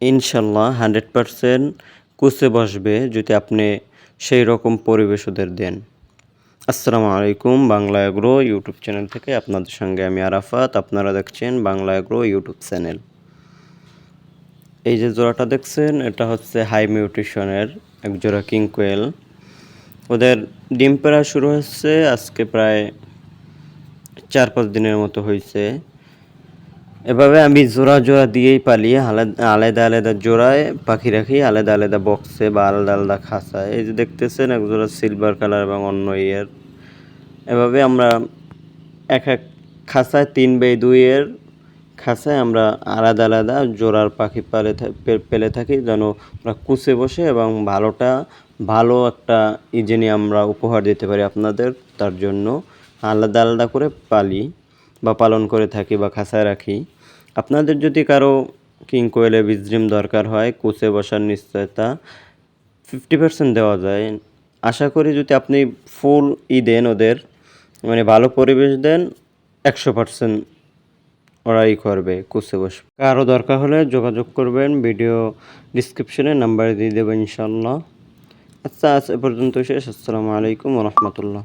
ইনশাল্লাহ hundred percent কুচে বসবে যদি আপনি সেই রকম পরিবেশ ওদের দেন। আসসালামু আলাইকুম, বাংলা এগ্রো ইউটিউব চ্যানেল থেকে আপনাদের সঙ্গে আমি আরাফাত। আপনারা দেখছেন বাংলা এগ্রো ইউটিউব চ্যানেল। এই যে জোড়াটা দেখছেন, এটা হচ্ছে হাই মিউট্রিশনের এক জোড়া কিং কোয়েল। ওদের ডিম পেড়া শুরু হচ্ছে আজকে প্রায় চার পাঁচ দিনের মতো হয়েছে এভাবে আমি জোড়া জোড়া দিয়েই পালি আলাদা আলাদা আলাদা জোড়ায় পাখি রাখি, আলাদা আলাদা বক্সে বা আলাদা আলাদা খাঁচায়। এই যে দেখতেছেন, এক জোড়া সিলভার কালার এবং অন্য ইয়ের। এভাবে আমরা এক এক খাঁচায় তিন বাই দুইয়ের খাঁচায় আমরা আলাদা আলাদা জোড়ার পাখি পালে পেলে থাকি যেন ওরা কুচে বসে এবং ভালোটা, ভালো একটা ইজেনি আমরা উপহার দিতে পারি আপনাদের, তার জন্য আলাদা আলাদা করে পালি। বা পালন করে থাকি বা খাঁচায় রাখি, আপনাদের যদি কারও কিং কোয়েলে বিজরিম দরকার হয়, কুচে বসার নিশ্চয়তা ফিফটি পার্সেন্ট দেওয়া যায়। আশা করি যদি আপনি ফুল ই দেন ওদের মানে ভালো পরিবেশ দেন, একশো পার্সেন্ট ওরাই করবে কুচে বসবে। কারও দরকার হলে যোগাযোগ করবেন, ভিডিও ডিসক্রিপশনে নাম্বার দিয়ে দেবেন ইনশাল্লাহ আচ্ছা আজ এ পর্যন্ত শেষ। আসসালামু আলাইকুম রহমতুল্লাহ।